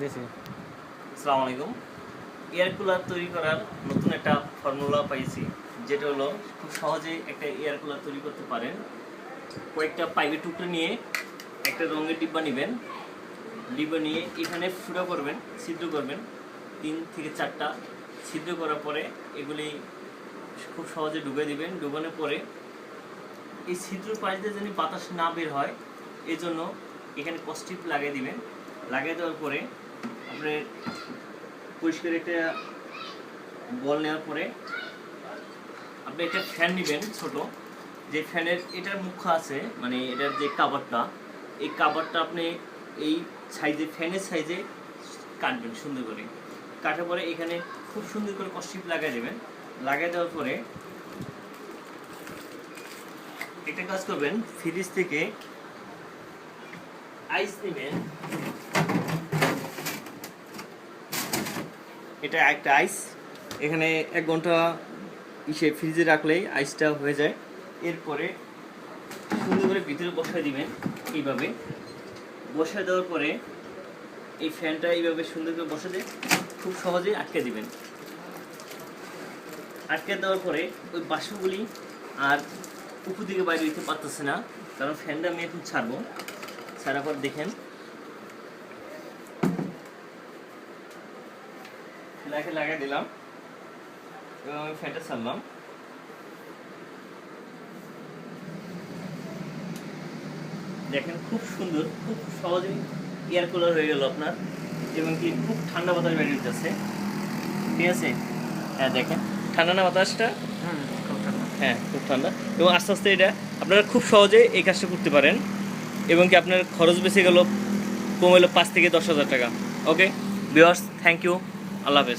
দিয়েছি আসসালামু আলাইকুম। এয়ার কুলার তৈরি করার নতুন একটা ফর্মুলা পাইছি, যেটা হলো খুব সহজে একটা এয়ার কুলার তৈরি করতে পারেন। কয়েকটা পাইপের টুকরো নিয়ে একটা রঙের ডিব্বা নেবেন। ডিব্বা নিয়ে এখানে ফুটো করবেন, ছিদ্র করবেন। তিন থেকে চারটা ছিদ্র করার পরে এগুলি খুব সহজে ডুবে দিবেন। ডুবানোর পরে এই ছিদ্র পাশ যেন বাতাস না বের হয় এই জন্য এখানে কস্টিপ লাগিয়ে দিবেন। লাগিয়ে দেওয়ার পরে আপনি পরিষ্কার একটা বল নেওয়ার পরে আপনি একটা ফ্যান নেবেন ছোট। যে ফ্যানের এটার মুখ আছে মানে এটার যে কাভারটা এই কাভারটা আপনি এই সাইজে ফ্যানের সাইজে কাটবেন সুন্দর করে। কাটার পরে এখানে খুব সুন্দর করে কস্টিপ লাগিয়ে দেবেন। লাগিয়ে দেওয়ার পরে একটা কাজ করবেন ফ্রিজ থেকে আইস নেবেন। এটা একটা আইস এখানে এক ঘণ্টা ইসে ফ্রিজে রাখলেই আইসটা হয়ে যায়। এরপরে সুন্দর করে ভিতরে বসায় দিবেন এইভাবে। বসায় দেওয়ার পরে এই ফ্যানটা এইভাবে সুন্দর করে বসে দিয়ে খুব সহজেই আটকে দিবেন। আটকে দেওয়ার পরে ওই বাষ্পগুলি আর উপর দিকে বাইরে দিতে পারতেছে না, কারণ ফ্যানটা আমি এখন ছাড়বো। ছাড়ার পর দেখেন ফ্ল্যাকে লাগিয়ে দিলাম। এবং আমি ফ্যানটা ছাড়লাম। দেখেন খুব সুন্দর খুব সহজেই এয়ার কুলার হয়ে গেল আপনার এবং কি খুব ঠান্ডা বাতাস বেরিয়ে যাচ্ছে ঠিক আছে? হ্যাঁ দেখেন। ঠান্ডা না বাতাসটা? খুব ঠান্ডা। হ্যাঁ খুব ঠান্ডা। এবং আস্তে আস্তে এটা আপনারা খুব সহজে এই কাজটা করতে পারেন। এবং কি আপনার খরচ বেঁচে গেল কমে এলো পাঁচ থেকে দশ হাজার টাকা। ওকে বিয়ার্স থ্যাংক ইউ আল্লাহ হাফেজ।